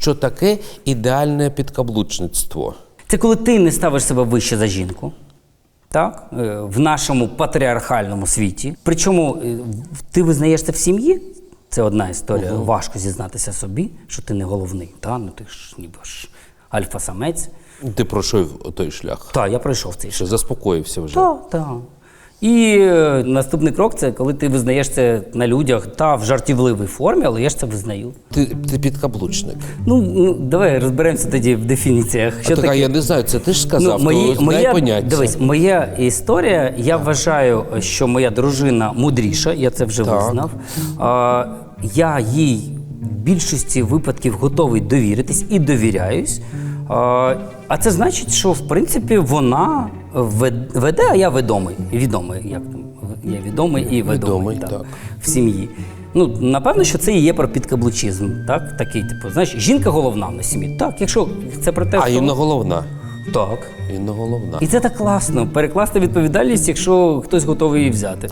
що таке ідеальне підкаблучництво? Це коли ти не ставиш себе вище за жінку. Так? е, В нашому патріархальному світі. Причому е, ти визнаєш це в сім'ї. Це одна історія. Важко зізнатися собі, що ти не головний. Та? Ну ти ж ніби ж альфа-самець. Ти пройшов той шлях, Так, я пройшов цей шлях. заспокоївся вже. Так, так. І е, наступний крок це коли ти визнаєш це на людях та в жартівливій формі, але я ж це визнаю. Ти, ти підкаблучник. Ну, ну давай розберемося тоді в дефініціях. а так, а я не знаю, це ти ж сказав, Ну, мої, то моя, поняття. дивись, моя історія, я вважаю, що моя дружина мудріша, я це вже Так. визнав. А, я їй в більшості випадків готовий довіритись і довіряюсь. А, а це значить, що в принципі вона веде, а я ведомий. Відомий, як там, я відомий і ведомий Відомий, так, так. в сім'ї. Ну, напевно, що це і є про підкаблучизм, так? Такий, типу, знаєш, жінка головна в на сім'ї. Так, якщо це про те, А що... Інна головна. Так. Інна головна. І це так класно перекласти відповідальність, якщо хтось готовий її взяти.